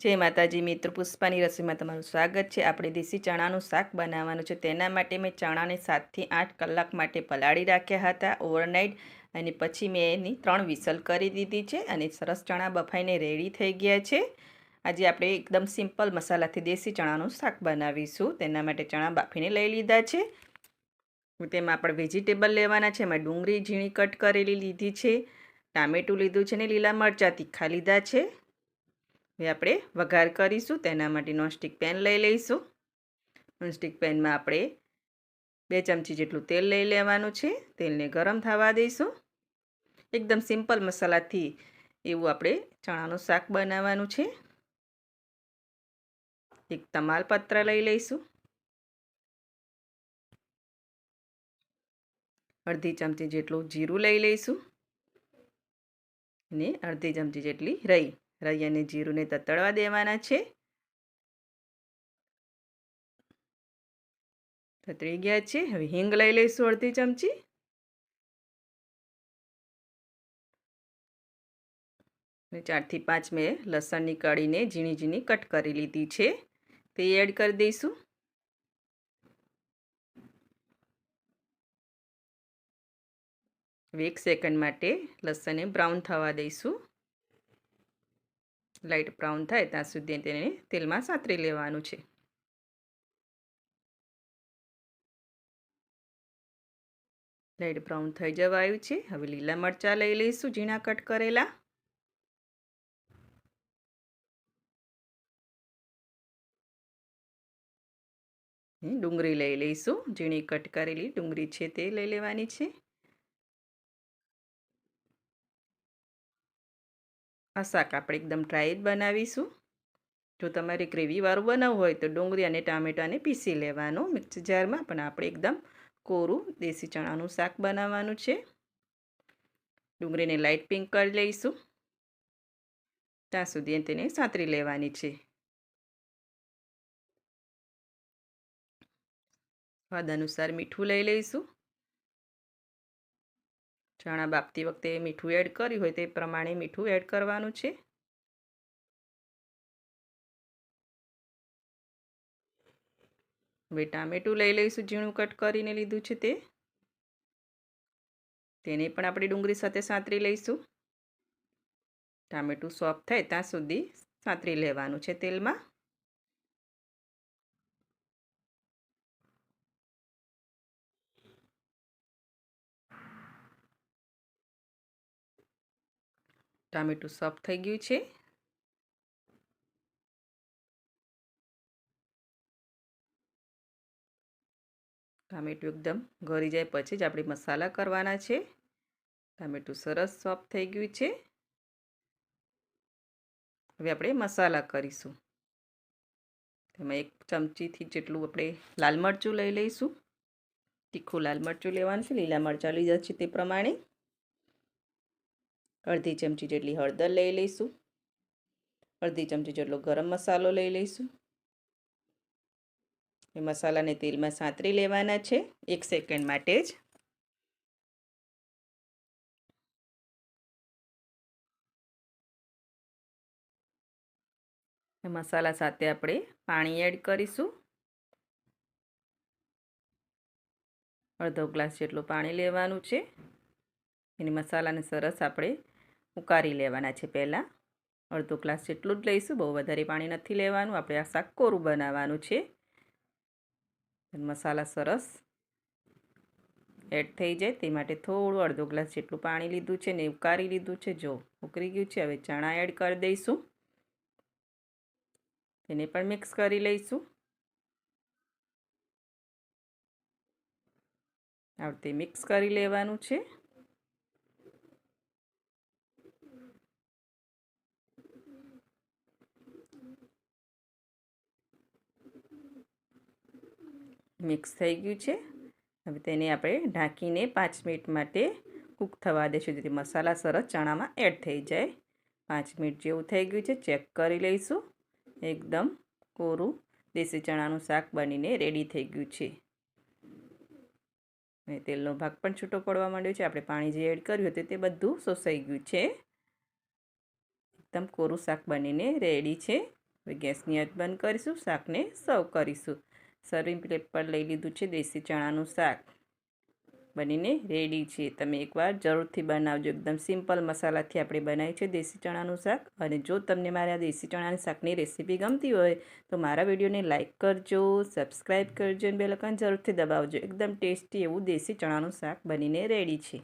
જય માતાજી, મિત્રો. પુષ્પાની રસોઈમાં તમારું સ્વાગત છે. આપણે દેશી ચણાનું શાક બનાવવાનું છે. તેના માટે મેં ચણાને સાતથી આઠ કલાક માટે પલાળી રાખ્યા હતા ઓવરનાઇટ અને પછી મેં એની ત્રણ વિસલ કરી દીધી છે અને સરસ ચણા બફાઈને રેડી થઈ ગયા છે. આજે આપણે એકદમ સિમ્પલ મસાલાથી દેશી ચણાનું શાક બનાવીશું. તેના માટે ચણા બાફીને લઈ લીધા છે. તેમાં આપણે વેજીટેબલ લેવાના છે. એમાં ડુંગળી, ઝીણી કટ કરેલી લીધી છે. ટામેટું લીધું છે ને લીલા મરચાં તીખા લીધા છે. હવે આપણે વઘાર કરીશું, તેના માટે નોનસ્ટિક પેન લઈ લઈશું. નોનસ્ટિક પેનમાં આપણે બે ચમચી જેટલું તેલ લઈ લેવાનું છે. તેલને ગરમ થવા દઈશું. એકદમ સિમ્પલ મસાલાથી એવું આપણે ચણાનું શાક બનાવવાનું છે. એક તમાલપત્ર લઈ લઈશું. અડધી ચમચી જેટલું જીરું લઈ લઈશું. અને અડધી ચમચી જેટલી રહી રાઈ અને જીરુંને તતડવા દેવાના છે. તતળી ગયા છે. હવે હિંગ લઈ લઈશું અડધી ચમચી. ચારથી પાંચ મેં લસણની કળીને ઝીણી ઝીણી કટ કરી લીધી છે. તે એડ કરી દઈશું. એક સેકન્ડ માટે લસણને બ્રાઉન થવા દઈશું. લાઇટ બ્રાઉન થાય ત્યાં સુધી તેને તેલમાં સાતરી લેવાનું છે. લાઇટ બ્રાઉન થઈ જવા આવ્યું છે. હવે લીલા મરચાં લઈ લઈશું ઝીણા કટ કરેલા. ડુંગળી લઈ લઈશું. ઝીણી કટ કરેલી ડુંગળી છે તે લઈ લેવાની છે. આ શાક આપણે એકદમ ડ્રાય જ બનાવીશું. જો તમારે ગ્રેવીવાળું બનાવવું હોય તો ડુંગળી અને ટામેટાને પીસી લેવાનું. મિક્સર જારમાં પણ આપણે એકદમ કોરું દેશી ચણાનું શાક બનાવવાનું છે. ડુંગળીને લાઇટ પિંક કરી લઈશું. ત્યાં સુધી તેને સાતરી લેવાની છે. સ્વાદ અનુસાર મીઠું લઈ લઈશું. ચણા બાફતી વખતે મીઠું એડ કર્યું હોય તે પ્રમાણે મીઠું એડ કરવાનું છે. હવે ટામેટું લઈ લઈશું, ઝીણું કટ કરીને લીધું છે તે. તેને પણ આપણે ડુંગળી સાથે સાંતરી લઈશું. ટામેટું સોફ્ટ થાય ત્યાં સુધી સાંતરી લેવાનું છે તેલમાં. ટામેટું સોફ્ટ થઈ ગયું છે. ટામેટું એકદમ ગળી જાય પછી જ આપણે મસાલા કરવાના છે. ટામેટું સરસ સોફ્ટ થઈ ગયું છે. હવે આપણે મસાલા કરીશું. તેમાં એક ચમચીથી જેટલું આપણે લાલ મરચું લઈ લઈશું. તીખું લાલ મરચું લેવાનું છે, લીલા મરચાં લીધા છે તે પ્રમાણે. અડધી ચમચી જેટલી હળદર લઈ લઈશું. અડધી ચમચી જેટલો ગરમ મસાલો લઈ લઈશું. એ મસાલાને તેલમાં સાંતરી લેવાના છે. એક સેકન્ડ માટે જ. મસાલા સાથે આપણે પાણી એડ કરીશું. અડધો ગ્લાસ જેટલું પાણી લેવાનું છે. એની મસાલાને સરસ આપણે ઉકારી લેવાના છે પહેલાં. અડધો ગ્લાસ જેટલું જ લઈશું, બહુ વધારે પાણી નથી લેવાનું. આપણે આ શાક કોરું બનાવવાનું છે. મસાલા સરસ એડ થઈ જાય. તે માટે થોડું અડધો ગ્લાસ જેટલું પાણી લીધું છે ને ઉકારી લીધું છે. જો ઉકળી ગયું છે, હવે ચણા એડ કરી દઈશું. તેને પણ મિક્સ કરી લઈશું. આવતે મિક્સ કરી લેવાનું છે. મિક્સ થઈ ગયું છે. હવે તેને આપણે ઢાંકીને પાંચ મિનિટ માટે કૂક થવા દઈશું જેથી મસાલા સરસ ચણામાં એડ થઈ જાય. પાંચ મિનિટ જેવું થઈ ગયું છે, ચેક કરી લઈશું. એકદમ કોરું દેશી ચણાનું શાક બનીને રેડી થઈ ગયું છે. અને તેલનો ભાગ પણ છૂટો પડવા માંડ્યો છે, આપણે પાણી જે એડ કર્યું હતું તે બધું સોસાઈ ગયું છે. એકદમ કોરું શાક બનીને રેડી છે. હવે ગેસની આંચ બંધ કરીશું, શાકને સર્વ કરીશું. સર્વિંગ પ્લેટ પર લઈ લીધું છે દેશી ચણાનું શાક. બનીને રેડી છે. તમે એકવાર જરૂરથી બનાવજો. એકદમ સિમ્પલ મસાલાથી આપણે બનાવી છે દેશી ચણાનું શાક. અને જો તમને મારા દેશી ચણાની શાકની રેસીપી ગમતી હોય, તો મારા વિડીયોને લાઇક કરજો સબસ્ક્રાઈબ કરજો અને બેલકન જરૂરથી દબાવજો. એકદમ ટેસ્ટી એવું દેશી ચણાનું શાક બનીને રેડી છે.